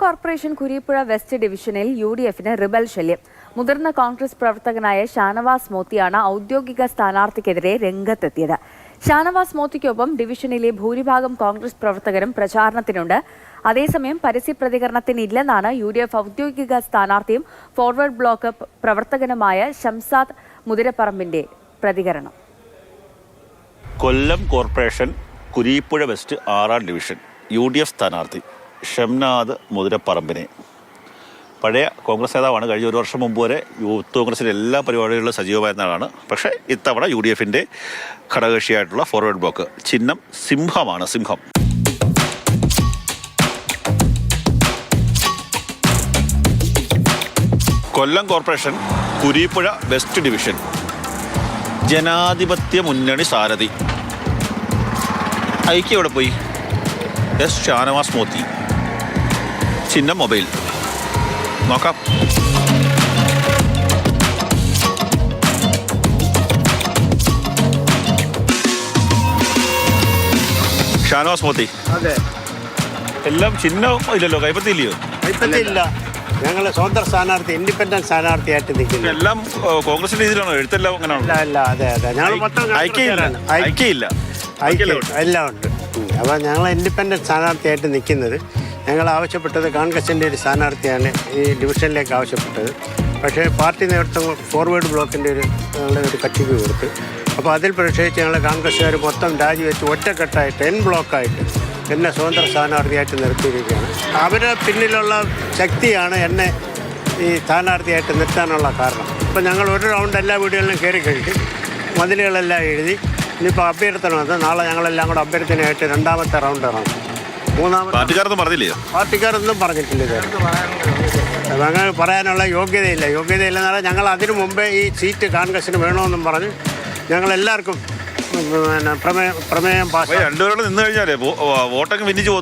Corporation Kureepuzha west ഡിവിഷനിൽ U D എഫിന് rebel ശല്യം. മുതിർന്ന കോൺഗ്രസ് പ്രവർത്തകനായ ഷാനവാസ് മോത്തിയാണ് ഔദ്യോഗിക സ്ഥാനാർത്ഥിക്കെതിരെ രംഗത്തെത്തിയത്. ഷാനവാസ് മോത്തിക്കൊപ്പം ഡിവിഷനിലെ ഭൂരിഭാഗം കോൺഗ്രസ് പ്രവർത്തകരും പ്രചാരണത്തിനുണ്ട്. അതേസമയം പരസ്യ പ്രതികരണത്തിനില്ലെന്നാണ് യു ഡി എഫ് ഔദ്യോഗിക സ്ഥാനാർത്ഥിയും ഫോർവേഡ് ബ്ലോക്ക് പ്രവർത്തകനുമായ ഷംസാദ് മുതിരപ്പറമ്പിന്റെ പ്രതികരണം. കൊല്ലം കോർപ്പറേഷൻ കുരീപ്പുഴ വെസ്റ്റ് ആറാം ഡിവിഷൻ യു ഡി എഫ് സ്ഥാനാർത്ഥി ഷംനാഥ് മുതിരപ്പറമ്പിനെ. പഴയ കോൺഗ്രസ് നേതാവാണ്. കഴിഞ്ഞ ഒരു വർഷം മുമ്പ് വരെ യൂത്ത് കോൺഗ്രസിന്റെ എല്ലാ പരിപാടികളിലും സജീവമായിരുന്ന ആളാണ്. പക്ഷേ ഇത്തവണ യു ഡി എഫിന്റെ ഘടകകക്ഷിയായിട്ടുള്ള ഫോർവേഡ് ബ്ലോക്ക് ചിഹ്നം സിംഹമാണ് സിംഹം. Kollam corporation Kureepuzha west division. ജനാധിപത്യ മുന്നണി സാരഥി. ഐക്യ എവിടെ പോയി? എസ് ഷാനവാസ് മോത്തി. ചിഹ്നം മൊബൈൽ നോക്കാം ഷാനവാസ് മോത്തി അതെ. എല്ലാം ചിഹ്നം ഇല്ലല്ലോ? കൈപ്പത്തിയില്ലയോ? ഇല്ല ഞങ്ങൾ സ്വതന്ത്ര സ്ഥാനാർത്ഥി ഇൻഡിപെൻഡന്റ് സ്ഥാനാർത്ഥിയായിട്ട് നിൽക്കുന്നു. എല്ലാം കോൺഗ്രസ് കോൺഗ്രസിന്റെ രീതിയിലാണോ എഴുത്തെല്ലാം അങ്ങനെയാണോ അല്ല അതെ അതെ. ഞങ്ങൾ മൊത്തം ഐക്യയില്ല കോൺഗ്രസ്സുകാരാണ്. ഐ- ഐക്യയില്ല ഐക്യം എല്ലാം ഉണ്ട്. അപ്പോൾ ഞങ്ങൾ ഇൻഡിപെൻഡന്റ് സ്ഥാനാർത്ഥിയായിട്ട് നിൽക്കുന്നത് ഞങ്ങൾ ആവശ്യപ്പെട്ടത് കോൺഗ്രസിന്റെ ഒരു സ്ഥാനാർത്ഥിയാണ് ഈ ഡിവിഷനിലേക്ക് ആവശ്യപ്പെട്ടത്. പക്ഷേ പാർട്ടി നേതൃത്വം ഫോർവേഡ് ബ്ലോക്കിന്റെ ഒരു ഞങ്ങളുടെ ഒരു കക്ഷിക്ക് കൊടുത്ത്. അപ്പോൾ അതിൽ പ്രതിഷേധിച്ച് ഞങ്ങൾ കോൺഗ്രസ്സുകാർ മൊത്തം രാജിവെച്ച് ഒറ്റക്കെട്ടായിട്ട് എൻ ബ്ലോക്കായിട്ട് എന്നെ സ്വതന്ത്ര സ്ഥാനാർത്ഥിയായിട്ട് നിർത്തിയിരിക്കുകയാണ്. അവരുടെ പിന്നിലുള്ള ശക്തിയാണ് എന്നെ ഈ സ്ഥാനാർത്ഥിയായിട്ട് നിർത്താനുള്ള കാരണം. ഇപ്പം ഞങ്ങൾ ഒരു റൗണ്ട് എല്ലാ വീടുകളിലും കയറി കഴിഞ്ഞ്. മതിലുകളെല്ലാം എഴുതി. ഇനിയിപ്പോൾ അഭ്യർത്ഥന വന്ന് നാളെ ഞങ്ങളെല്ലാം കൂടെ അഭ്യർത്ഥനയായിട്ട് രണ്ടാമത്തെ റൗണ്ട് ഇറങ്ങും. പാർട്ടിക്കാരൊന്നും പറഞ്ഞില്ലേ പാർട്ടിക്കാരൊന്നും പറഞ്ഞിട്ടില്ല അങ്ങനെ പറയാനുള്ള യോഗ്യതയില്ല. യോഗ്യതയില്ലെന്ന് പറഞ്ഞാൽ ഞങ്ങൾ അതിനു മുമ്പേ ഈ സീറ്റ് കോൺഗ്രസിന് വേണമെന്നും പറഞ്ഞ് ഞങ്ങളെല്ലാവർക്കും പിന്നെ പ്രമേയം പ്രമേയം അപ്പൊ പാസ് രണ്ടുപേരോട് നിന്ന് കഴിഞ്ഞാലേ വോട്ടൊക്കെ ഭിന്നിച്ച്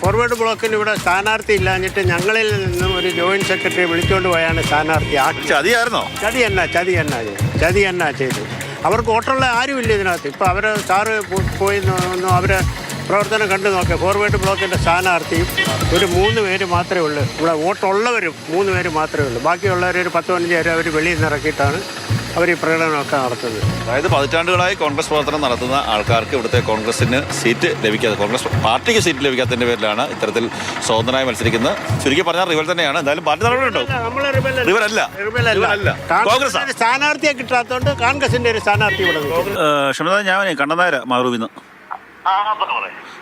ഫോർവേഡ് ബ്ലോക്കിന് ഇവിടെ സ്ഥാനാർത്ഥി ഇല്ലാഞ്ഞിട്ട് ഞങ്ങളിൽ നിന്നും ഒരു ജോയിന്റ് സെക്രട്ടറി വിളിച്ചുകൊണ്ട് പോയാണ് സ്ഥാനാർത്ഥി ചതിയായിരുന്നോ ചതി എന്നാ ചതി എന്നാ ചെയ്തു. ചതി എന്നാ ചെയ്തു. അവർക്ക് വോട്ടുള്ള ആരുമില്ല ഇതിനകത്ത്. ഇപ്പോൾ അവർ സാറ് പോയി അവർ അവരെ പ്രവർത്തനം കണ്ടു നോക്കുക ഫോർവേഡ് ബ്ലോക്കിന്റെ സ്ഥാനാർത്ഥിയും ഒരു മൂന്ന് പേര് മാത്രമേ ഉള്ളൂ. ഇവിടെ വോട്ടുള്ളവരും മൂന്ന് പേര് മാത്രമേ ഉള്ളൂ. ബാക്കിയുള്ളവർ ഒരു പത്ത് പതിനഞ്ച് പേര് അവർ വെളിയിൽ നിന്ന് ഇറക്കിയിട്ടാണ് അവർ ഈ പ്രകടനമൊക്കെ നടത്തുന്നത്. അതായത് പതിറ്റാണ്ടുകളായി കോൺഗ്രസ് പ്രവർത്തനം നടത്തുന്ന ആൾക്കാർക്ക് ഇവിടുത്തെ കോൺഗ്രസിന് സീറ്റ് ലഭിക്കാതെ കോൺഗ്രസ് പാർട്ടിക്ക് സീറ്റ് ലഭിക്കാത്തതിന്റെ പേരിലാണ് ഇത്തരത്തിൽ സ്വതന്ത്രമായി മത്സരിക്കുന്നത്. ചുരുക്കി പറഞ്ഞാൽ റിവൽ തന്നെയാണ്. എന്തായാലും പാർട്ടി കോൺഗ്രസ് സ്ഥാനാർത്ഥിയെ കിട്ടാത്തതുകൊണ്ട് കോൺഗ്രസിന്റെ ഒരു സ്ഥാനാർത്ഥി ഇവിടെ. ക്ഷമത ഞാൻ കണ്ണനായ മാറൂവിന്ന്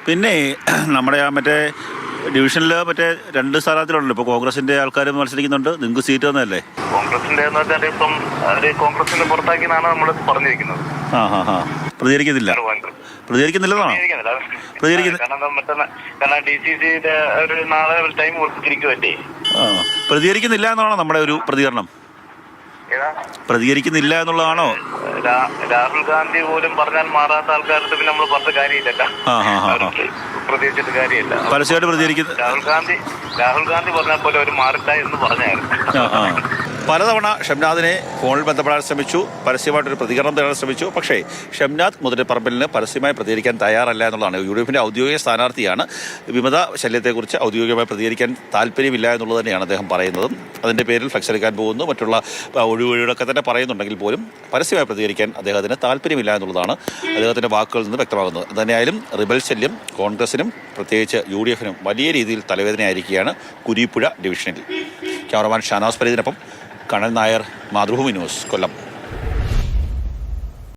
പിന്നെ നമ്മുടെ ആ മറ്റേ ഡിവിഷനിൽ മറ്റേ രണ്ട് സ്ഥാനാർത്ഥികളുണ്ട്. ഇപ്പോൾ കോൺഗ്രസിന്റെ ആൾക്കാർ മത്സരിക്കുന്നുണ്ട്. നിങ്ങൾക്ക് സീറ്റ് തന്നല്ലേ കോൺഗ്രസിന്റെ ഇപ്പം കോൺഗ്രസിന്റെ പുറത്താക്കിയെന്നാണ് നമ്മൾ പറഞ്ഞിരിക്കുന്നത്. ആ പ്രതികരിക്കുന്നില്ല. പ്രതികരിക്കുന്നില്ലെന്നാണോ? പ്രതികരിക്കുന്നില്ല. എന്നാണോ നമ്മുടെ ഒരു പ്രതികരണം? പ്രതികരിക്കുന്നില്ല എന്നുള്ളതാണോ? രാഹുൽ ഗാന്ധി പോലും പറഞ്ഞാൽ മാറാത്ത ആൾക്കാരുടെ പിന്നെ നമ്മൾ പറഞ്ഞ കാര്യമില്ലല്ലോ. പ്രതീക്ഷിച്ചിട്ട് കാര്യമില്ല. രാഹുൽ ഗാന്ധി രാഹുൽ ഗാന്ധി പറഞ്ഞാൽ പോലെ ഒരു മാറില്ല എന്ന് പറഞ്ഞായിരുന്നു. പലതവണ ഷംനാഥിനെ ഫോണിൽ ബന്ധപ്പെടാൻ ശ്രമിച്ചു പരസ്യമായിട്ടൊരു പ്രതികരണം തേടാൻ ശ്രമിച്ചു. പക്ഷേ ഷംനാഥ് മുതിരപ്പറമ്പിലിന് പരസ്യമായി പ്രതികരിക്കാൻ തയ്യാറല്ല എന്നുള്ളതാണ്. യു ഡി എഫിന്റെ ഔദ്യോഗിക സ്ഥാനാർത്ഥിയാണ്. വിമത ശല്യത്തെക്കുറിച്ച് ഔദ്യോഗികമായി പ്രതികരിക്കാൻ താല്പര്യമില്ല എന്നുള്ളത് തന്നെയാണ് അദ്ദേഹം പറയുന്നത്. അതിന്റെ പേരിൽ ഫ്ലക്സ് എടുക്കാൻ പോകുന്നു. മറ്റുള്ള ആ, തന്നെ പറയുന്നുണ്ടെങ്കിൽ പോലും പരസ്യമായി പ്രതികരിക്കാൻ അദ്ദേഹത്തിന് താല്പര്യമില്ല എന്നുള്ളതാണ് അദ്ദേഹത്തിന്റെ വാക്കുകളിൽ നിന്ന് വ്യക്തമാകുന്നത്. തന്നെയായാലും റിബൽ ശല്യം കോൺഗ്രസിനും പ്രത്യേകിച്ച് യു ഡി എഫിനും വലിയ രീതിയിൽ തലവേദനയായിരിക്കുകയാണ് കുരീപ്പുഴ ഡിവിഷനിൽ. ക്യാമറമാൻ ഷാനാസ് ഫരീദിനൊപ്പം കണ്ണൻ നായർ മാതൃഭൂമി ന്യൂസ് കൊല്ലം.